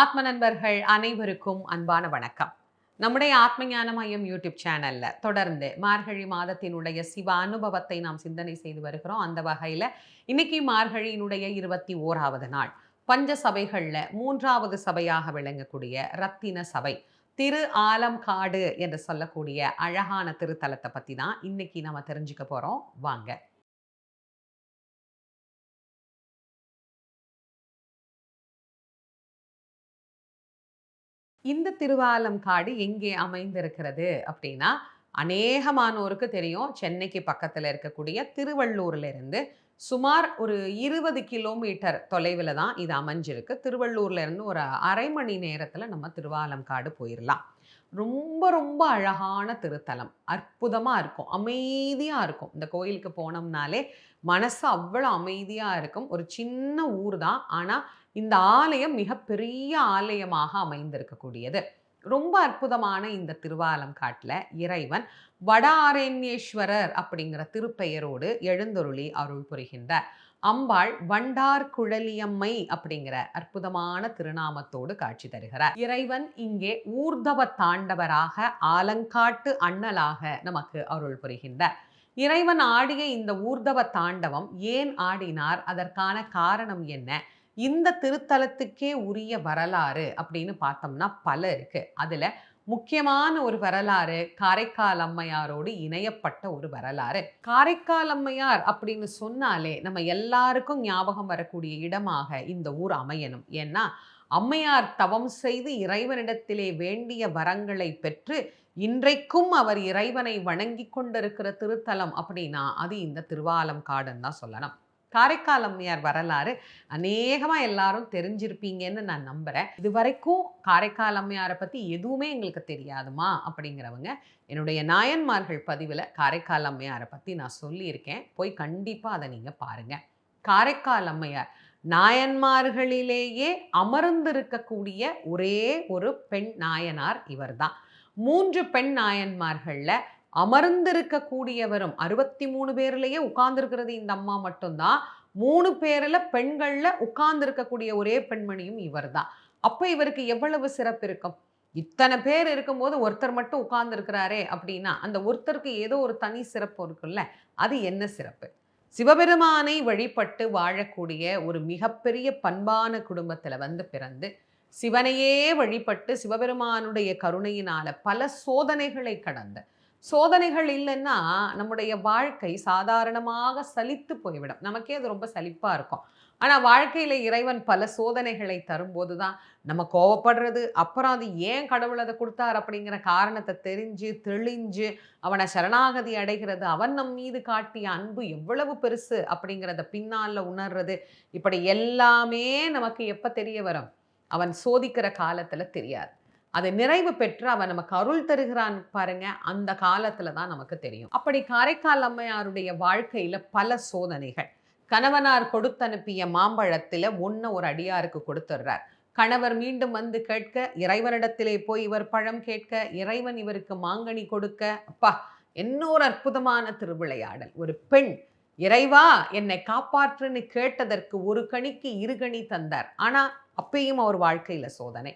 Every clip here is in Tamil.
ஆத்ம நண்பர்கள் அனைவருக்கும் அன்பான வணக்கம். நம்முடைய ஆத்ம ஞான மையம் யூடியூப் சேனல்ல தொடர்ந்து மார்கழி மாதத்தினுடைய சிவ அனுபவத்தை நாம் சிந்தனை செய்து வருகிறோம். அந்த வகையில இன்னைக்கு மார்கழியினுடைய இருபத்தி ஓராவது நாள். பஞ்ச சபைகள்ல மூன்றாவது சபையாக விளங்கக்கூடிய ரத்தின சபை திரு ஆலம்காடு என்று சொல்லக்கூடிய அழகான திருத்தலத்தை பத்தி தான் இன்னைக்கு நம்ம தெரிஞ்சுக்க போறோம். வாங்க. இந்த திருவாலம்காடு எங்கே அமைந்திருக்கிறது அப்படின்னா அநேகமானோருக்கு தெரியும். சென்னைக்கு பக்கத்தில் இருக்கக்கூடிய திருவள்ளூர்லேருந்து சுமார் ஒரு இருபது கிலோமீட்டர் தொலைவில் தான் இது அமைஞ்சிருக்கு. திருவள்ளூர்லேருந்து ஒரு அரை மணி நேரத்தில் நம்ம திருவாலம்காடு போயிடலாம் ரொம்ப ரொம்ப அழகான திருத்தலம். அற்புதமாக இருக்கும். அமைதியாக இருக்கும். இந்த கோயிலுக்கு போனோம்னாலே மனசு அவ்வளோ அமைதியாக இருக்கும். ஒரு சின்ன ஊர் தான். ஆனால் இந்த ஆலயம் மிகப்பெரிய ஆலயமாக அமைந்திருக்கக்கூடியது. ரொம்ப அற்புதமான இந்த திருவாலங்காட்டில் இறைவன் வடாரண்யேஸ்வரர் அப்படிங்கிற திருப்பெயரோடு எழுந்தொருளி அருள் புரிகின்றார். அம்பாள் வண்டார் குழலியம்மை அப்படிங்கிற அற்புதமான திருநாமத்தோடு காட்சி தருகிறார். இறைவன் இங்கே ஊர்தவ தாண்டவராக ஆலங்காட்டு அண்ணலாக நமக்கு அருள் புரிகின்றார். இறைவன் ஆடிய இந்த ஊர்தவ தாண்டவம் ஏன் ஆடினார்? அதற்கான காரணம் என்ன? இந்த திருத்தலத்துக்கே உரிய வரலாறு அப்படின்னு பார்த்தோம்னா பல இருக்கு. அதுல முக்கியமான ஒரு வரலாறு காரைக்கால் அம்மையாரோடு இணையப்பட்ட ஒரு வரலாறு. காரைக்கால் அம்மையார் அப்படின்னு சொன்னாலே நம்ம எல்லாருக்கும் ஞாபகம் வரக்கூடிய இடமாக இந்த ஊர் அமையணும். ஏன்னா அம்மையார் தவம் செய்து இறைவனிடத்திலே வேண்டிய வரங்களை பெற்று இன்றைக்கும் அவர் இறைவனை வணங்கி கொண்டிருக்கிற திருத்தலம் அப்படின்னா அது இந்த திருவாலம் காடுன்னு தான் சொல்லணும். காரைக்கால் அம்மையார் வரலாறு அநேகமாக எல்லாரும் தெரிஞ்சிருப்பீங்கன்னு நான் நம்புகிறேன் இது வரைக்கும் காரைக்கால் அம்மையாரை பற்றி எதுவுமே எங்களுக்கு தெரியாதுமா அப்படிங்கிறவங்க என்னுடைய நாயன்மார்கள் பதிவில் காரைக்கால் அம்மையாரை பற்றி நான் சொல்லியிருக்கேன். போய் கண்டிப்பாக அதை நீங்கள் பாருங்கள் காரைக்கால் அம்மையார் நாயன்மார்களிலேயே அமர்ந்திருக்கக்கூடிய ஒரே ஒரு பெண் நாயனார் இவர்தான். மூன்று பெண் நாயன்மார்களில் அமர்ந்திருக்கக்கூடியவரும் அறுபத்தி மூணு பேர்லேயே உட்கார்ந்துருக்கிறது இந்த அம்மா மட்டும்தான். மூணு பேரில் பெண்களில் உட்கார்ந்துருக்கக்கூடிய ஒரே பெண்மணியும் இவர் தான் அப்போ இவருக்கு எவ்வளவு சிறப்பு இருக்கும்? இத்தனை பேர் இருக்கும்போது ஒருத்தர் மட்டும் உட்கார்ந்துருக்கிறாரே அப்படின்னா அந்த ஒருத்தருக்கு ஏதோ ஒரு தனி சிறப்பு இருக்குல்ல அது என்ன சிறப்பு? சிவபெருமானை வழிபட்டு வாழக்கூடிய ஒரு மிகப்பெரிய பண்பான குடும்பத்தில் வந்து பிறந்து சிவனையே வழிபட்டு சிவபெருமானுடைய கருணையினால பல சோதனைகளை கடந்த சோதனைகள் இல்லைன்னா நம்முடைய வாழ்க்கை சாதாரணமாக சலித்து போய்விடும். நமக்கே அது ரொம்ப சலிப்பாக இருக்கும். ஆனால் வாழ்க்கையில் இறைவன் பல சோதனைகளை தரும்போது தான் நம்ம கோவப்படுறது அப்புறம் அது ஏன் கடவுள் அதை கொடுத்தார் அப்படிங்கிற காரணத்தை தெரிஞ்சு தெளிஞ்சு அவனை சரணாகதி அடைகிறது அவன் நம் மீது காட்டிய அன்பு எவ்வளவு பெருசு அப்படிங்கிறத பின்னால் உணர்றது இப்படி எல்லாமே நமக்கு எப்போ தெரிய வரும்? அவன் சோதிக்கிற காலத்தில் தெரியாது. அதை நிறைவு பெற்று அவன் நமக்கு அருள் தருகிறான் பாருங்க அந்த காலத்துல தான் நமக்கு தெரியும். அப்படி காரைக்கால் அம்மையாருடைய வாழ்க்கையில பல சோதனைகள். கணவனார் கொடுத்தனுப்பிய மாம்பழத்துல ஒன்று ஒரு அடியாருக்கு கொடுத்துடுறார். கணவர் மீண்டும் வந்து கேட்க இறைவனிடத்திலே போய் இவர் பழம் கேட்க இறைவன் இவருக்கு மாங்கனி கொடுக்க அப்பா இன்னொரு அற்புதமான திருவிளையாடல். ஒரு பெண் இறைவா என்னை காப்பாற்றுன்னு கேட்டதற்கு ஒரு கணிக்கு இரு கணி தந்தார். ஆனா அப்பயும் அவர் வாழ்க்கையில சோதனை.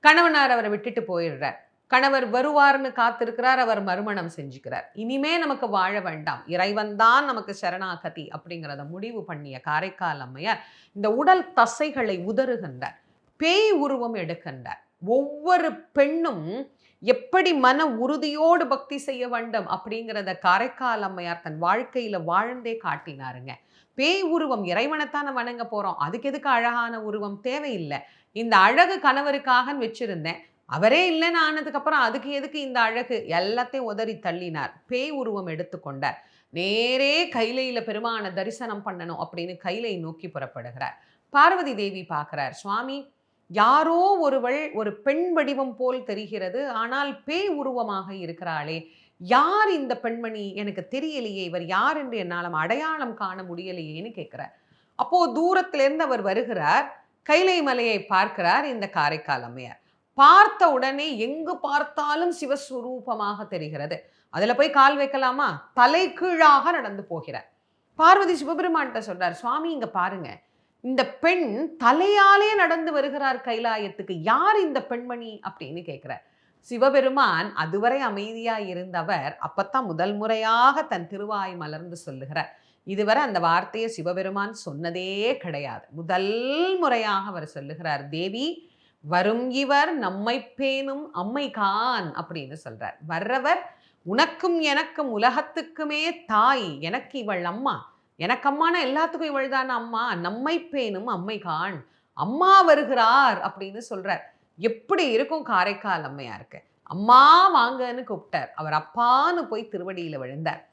கணவனார் அவரை விட்டுட்டு போயிடுறார். கணவர் வருவார்னு காத்திருக்கிறார் அவர் மறுமணம் செஞ்சுக்கிறார். இனிமே நமக்கு வாழ வேண்டாம். இறைவன் தான் நமக்கு சரணாகதி அப்படிங்கிறத முடிவு பண்ணிய காரைக்கால் அம்மையார் இந்த உடல் தசைகளை உதறுகின்றார். பேய் உருவம் எடுக்கின்றார். ஒவ்வொரு பெண்ணும் எப்படி மன உறுதியோடு பக்தி செய்ய வேண்டும் அப்படிங்கிறத காரைக்கால் அம்மையார் தன் வாழ்க்கையில் வாழ்ந்தே காட்டினாருங்க. பேய் உருவம் இறைவனைத்தான வணங்க போகிறோம் அதுக்கு எதுக்கு அழகான உருவம்? தேவையில்லை. இந்த அழகு கணவருக்காக வச்சிருந்தேன். அவரே இல்லைன்னு ஆனதுக்கப்புறம் அதுக்கு எதுக்கு இந்த அழகு? எல்லாத்தையும் உதறி தள்ளினார். பேய் உருவம் எடுத்துக்கொண்டார். நேரே கைலையில் பெருமான தரிசனம் பண்ணணும் அப்படின்னு கைலை நோக்கி புறப்படுகிறார். பார்வதி தேவி பார்க்குறார். சுவாமி யாரோ ஒருவள் ஒரு பெண் வடிவம் போல் தெரிகிறது ஆனால் பேய் உருவமாக இருக்கிறாளே. யார் இந்த பெண்மணி? எனக்கு தெரியலையே. இவர் யார் என்று என்னால் அடையாளம் காண முடியலையேன்னு கேட்குறார். அப்போ தூரத்திலிருந்து அவர் வருகிறார். கைலை மலையை பார்க்கிறார் இந்த காரைக்கால் அம்மையார். பார்த்த உடனே எங்கு பார்த்தாலும் சிவஸ்வரூபமாக தெரிகிறது. அதுல போய் கால் வைக்கலாமா? தலை கீழாக நடந்து போகிறார். பார்வதி சிவபெருமான்கிட்ட சொல்றார் சுவாமி இங்கே பாருங்க. இந்த பெண் தலையாலே நடந்து வருகிறார் கைலாயத்துக்கு. யார் இந்த பெண்மணி அப்படின்னு கேட்கிறார். சிவபெருமான் அதுவரை அமைதியாக இருந்தவர் அப்பத்தான் முதல் முறையாக தன் திருவாய் மலர்ந்து சொல்லுகிறார். இதுவரை அந்த வார்த்தையை சிவபெருமான் சொன்னதே கிடையாது. முதல் முறையாக அவர் சொல்லுகிறார் தேவி வரும் இவர் நம்மை பேணும் அம்மை கான் அப்படின்னு சொல்றார். வர்றவர் உனக்கும் எனக்கும் உலகத்துக்குமே தாய் எனக்கு இவள் அம்மா எனக்கு எல்லாத்துக்கும் இவள்தான் அம்மா. நம்மை பேணும் அம்மை கான் அம்மா வருகிறார் அப்படின்னு சொல்றார். எப்படி இருக்கும் காரைக்கால் அம்மையாருக்கு? அம்மா வாங்கன்னு கூப்பிட்டார். அவர் அப்பான்னு போய் திருவடியில விழுந்தார்.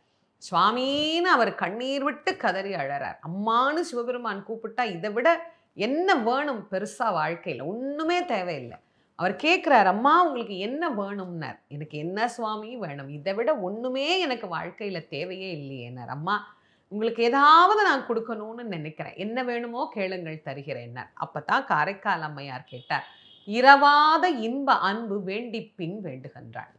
சுவாமின்னு அவர் கண்ணீர் விட்டு கதறி அழறார். அம்மான்னு சிவபெருமான் கூப்பிட்டா இதை விட என்ன வேணும் பெருசா வாழ்க்கையில? ஒண்ணுமே தேவையில்லை. அவர் கேட்குறார் அம்மா உங்களுக்கு என்ன வேணும்னார்? எனக்கு என்ன சுவாமி வேணும்? இதை விட ஒன்றுமே எனக்கு வாழ்க்கையில் தேவையே இல்லையேனார். அம்மா உங்களுக்கு ஏதாவது நான் கொடுக்கணும்னு நினைக்கிறேன். என்ன வேணுமோ கேளுங்கள் தருகிறேன் அப்போ தான் காரைக்கால் அம்மையார் கேட்டார். இரவாத இன்ப அன்பு வேண்டி பின் வேண்டுகின்றாள்.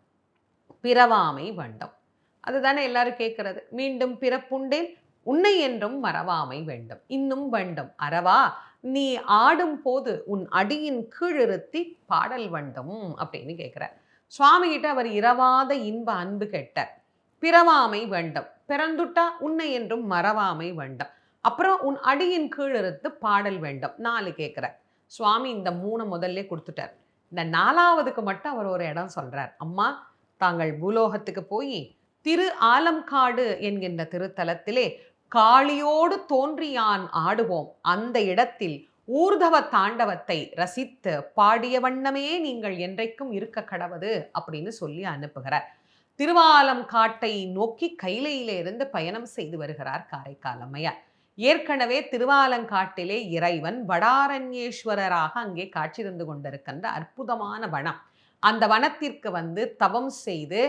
பிறவாமை வேண்டும். அதுதானே எல்லாரும் கேட்கறது. மீண்டும் பிறப்புண்டேன் உன்னை என்றும் மறவாமை வேண்டும். இன்னும் வேண்டும். அறவா நீ ஆடும் போது உன் அடியின் கீழிருத்தி பாடல் வேண்டும் அப்படின்னு கேட்குறார். சுவாமிகிட்ட அவர் இரவாத இன்ப அன்பு கேட்டார். பிறவாமை வேண்டும். பிறந்துட்டா உன்னை என்றும் மறவாமை வேண்டும். அப்புறம் உன் அடியின் கீழிருத்து பாடல் வேண்டும். நாலு கேட்கிறார் சுவாமி இந்த மூணு முதல்ல கொடுத்துட்டார். இந்த நாலாவதுக்கு மட்டும் அவர் ஒரு இடம் சொல்கிறார் அம்மா தாங்கள் பூலோகத்துக்கு போய் திரு ஆலம்காடு என்கின்ற திருத்தலத்திலே காளியோடு தோன்றியான் ஆடுவோம். அந்த இடத்தில் ஊர்தவ தாண்டவத்தை ரசித்து பாடிய வண்ணமே நீங்கள் என்றைக்கும் இருக்க கடவது அப்படின்னு சொல்லி அனுப்புகிறார். திருவாலம் காட்டை நோக்கி கைலையிலிருந்து பயணம் செய்து வருகிறார் காரைக்கால் அம்மையார். ஏற்கனவே திருவாலங்காட்டிலே இறைவன் வடாரண்யேஸ்வரராக அங்கே காட்சி தந்து கொண்டிருக்கின்ற அற்புதமான வனம். அந்த வனத்திற்கு வந்து தவம் செய்து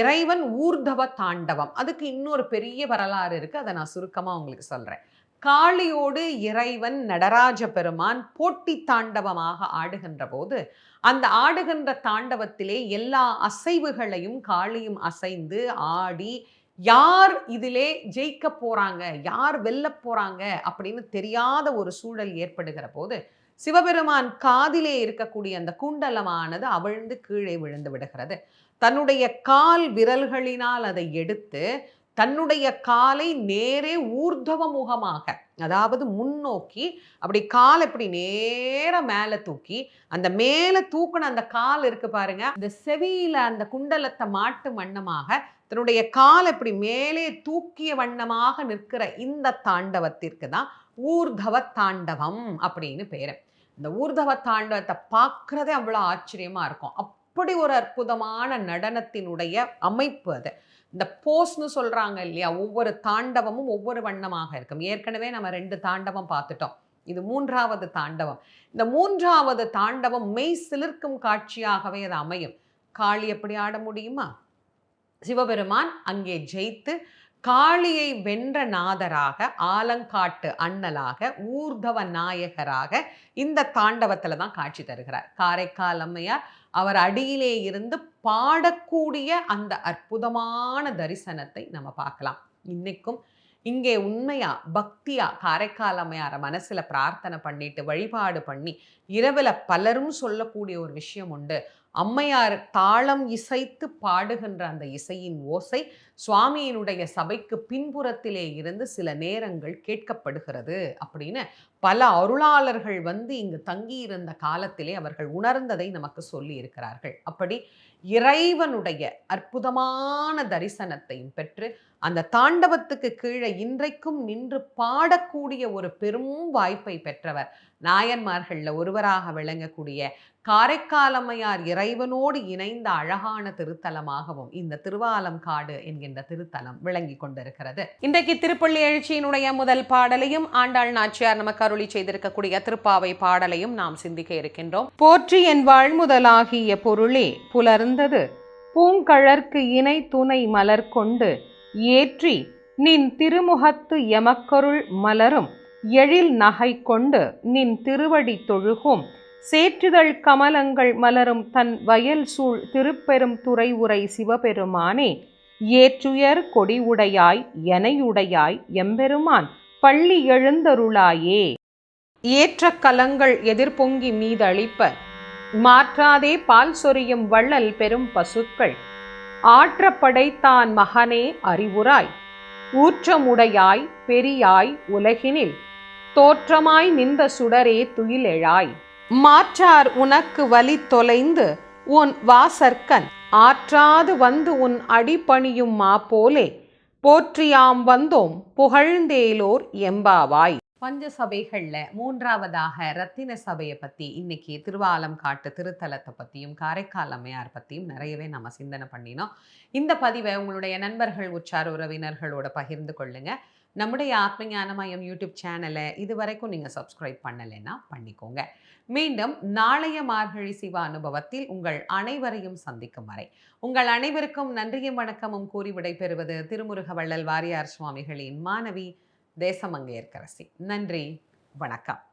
இறைவன் ஊர்தவ தாண்டவம். அதுக்கு இன்னொரு பெரிய வரலாறு இருக்குது அதை நான் சுருக்கமாக உங்களுக்கு சொல்கிறேன் காளியோடு இறைவன் நடராஜ பெருமான் போட்டி தாண்டவமாக ஆடுகின்ற போது அந்த ஆடுகின்ற தாண்டவத்திலே எல்லா அசைவுகளையும் காளியும் அசைந்து ஆடி யார் இதிலே ஜெயிக்க போறாங்க? யார் வெல்ல போறாங்க? அப்படின்னு தெரியாத ஒரு சூழல் ஏற்படுகிற போது சிவபெருமான் காதிலே இருக்கக்கூடிய அந்த குண்டலமானது அவிழ்ந்து கீழே விழுந்து விடுகிறது. தன்னுடைய கால் விரல்களினால் அதை எடுத்து தன்னுடைய காலை நேரே ஊர்தவ முகமாக அதாவது முன்னோக்கி அப்படி கால் இப்படி நேர மேலே தூக்கி அந்த மேலே தூக்கின அந்த கால் இருக்கு பாருங்க அந்த செவியில அந்த குண்டலத்தை மாட்டு வண்ணமாக தன்னுடைய கால் இப்படி மேலே தூக்கிய வண்ணமாக நிற்கிற இந்த தாண்டவத்திற்கு தான் ஊர்தவ தாண்டவம் அப்படின்னு பேரு. இந்த ஊர்தவ தாண்டவத்தை பார்க்கறதே அவ்வளோ ஆச்சரியமா இருக்கும். அப்படி ஒரு அற்புதமான நடனத்தினுடைய அமைப்பு அது. இந்த போஸ்னு சொல்கிறாங்க இல்லையா? ஒவ்வொரு தாண்டவமும் ஒவ்வொரு வண்ணமாக இருக்கும். ஏற்கனவே நம்ம ரெண்டு தாண்டவம் பார்த்துட்டோம். இது மூன்றாவது தாண்டவம். இந்த மூன்றாவது தாண்டவம் மெய் சிலிர்க்கும் காட்சியாகவே அது அமையும். காளி எப்படி ஆட முடியுமா? சிவபெருமான் அங்கே ஜெயித்து காளியை வென்ற நாதராக ஆலங்காட்டு அண்ணலாக ஊர்தவ நாயகராக இந்த தாண்டவத்துல தான் காட்சி தருகிறார். காரைக்கால் அம்மையார் அவர் அடியிலே இருந்து பாடக்கூடிய அந்த அற்புதமான தரிசனத்தை நம்ம பார்க்கலாம். இன்னைக்கும் இங்கே உண்மையா பக்தியா காரைக்கால் அம்மையார மனசுல பிரார்த்தனை பண்ணிட்டு வழிபாடு பண்ணி இரவுல பலரும் சொல்லக்கூடிய ஒரு விஷயம் உண்டு. அம்மையார் தாளம் இசைத்து பாடுகின்ற அந்த இசையின் ஓசை சுவாமியினுடைய சபைக்கு பின்புறத்திலே இருந்து சில நேரங்கள் கேட்கப்படுகிறது அப்படின்னு பல அருளாளர்கள் வந்து இங்கு தங்கியிருந்த காலத்திலே அவர்கள் உணர்ந்ததை நமக்கு சொல்லி இருக்கிறார்கள் அப்படி இறைவனுடைய அற்புதமான தரிசனத்தையும் பெற்று அந்த தாண்டவத்துக்கு கீழே இன்றைக்கும் நின்று பாடக்கூடிய ஒரு பெரும் வாய்ப்பை பெற்றவர் நாயன்மார்களில் ஒருவராக விளங்கக்கூடிய காரைக்காலம்மையார் இறைவனோடு இணைந்த அழகான திருத்தலமாகவும் இந்த திருவாலம் காடு என்கின்ற திருத்தலம் விளங்கி கொண்டிருக்கிறது. இன்றைக்கு திருப்பள்ளி எழுச்சியினுடைய முதல் பாடலையும் ஆண்டாள் நாச்சியார் நமக்கு அருளி செய்திருக்கக்கூடிய திருப்பாவை பாடலையும் நாம் சிந்திக்க இருக்கின்றோம். போற்றி என் வாழ்முதலாகிய பொருளே புலர்ந்தது. பூங்கழற்கு இணை துணை மலர் கொண்டு ஏற்றி நின் திருமுகத்து எமக்கருள் மலரும். எழில் நகை கொண்டு நின் திருவடி தொழுகும். சேற்றுதழ் கமலங்கள் மலரும் தன் வயல் சூழ் திருப்பெரும் துறை உரை சிவபெருமானே ஏற்றுயர் கொடி உடையாய் எனையுடையாய் எம்பெருமான் பள்ளி எழுந்தருளாயே. ஏற்ற கலங்கள் எதிர்பொங்கி மீதளிப்ப மாற்றாதே பால் சொரியும் வள்ளல் பெரும் பசுக்கள். ஆற்ற படைத்தான் மகனே அறிவுராய் ஊற்றமுடையாய் பெரியாய் உலகினில் தோற்றமாய் நின்ற சுடரே துயிலெழாய். மாற்றார் உனக்கு வலி தொலைந்து உன் வாசற்கண் ஆற்றாது வந்து உன் அடிபணியும் மா போலே. போற்றியாம் வந்தோம் புகழ்ந்தேலோர் எம்பாவாய். பஞ்ச சபைகளில் மூன்றாவதாக ரத்தின சபையை பற்றி இன்னைக்கு திருவாலம் காட்டு திருத்தலத்தை பற்றியும் காரைக்கால் அம்மையார் பற்றியும் நிறையவே நம்ம சிந்தனை பண்ணினோம். இந்த பதிவை உங்களுடைய நண்பர்கள் உற்சார உறவினர்களோட பகிர்ந்து கொள்ளுங்க. நம்முடைய ஆத்மஞானமயம் யூடியூப் சேனலை இது வரைக்கும் நீங்கள் சப்ஸ்கிரைப் பண்ணலைன்னா பண்ணிக்கோங்க. மீண்டும் நாளைய மார்கழி சிவ அனுபவத்தில் உங்கள் அனைவரையும் சந்திக்கும் வரை உங்கள் அனைவருக்கும் நன்றியும் வணக்கமும் கூறி விடைபெறுவது திருமுருக வள்ளல் வாரியார் சுவாமிகளின் மாணவி தேசமங்கையர்கரசி. நன்றி வணக்கம்.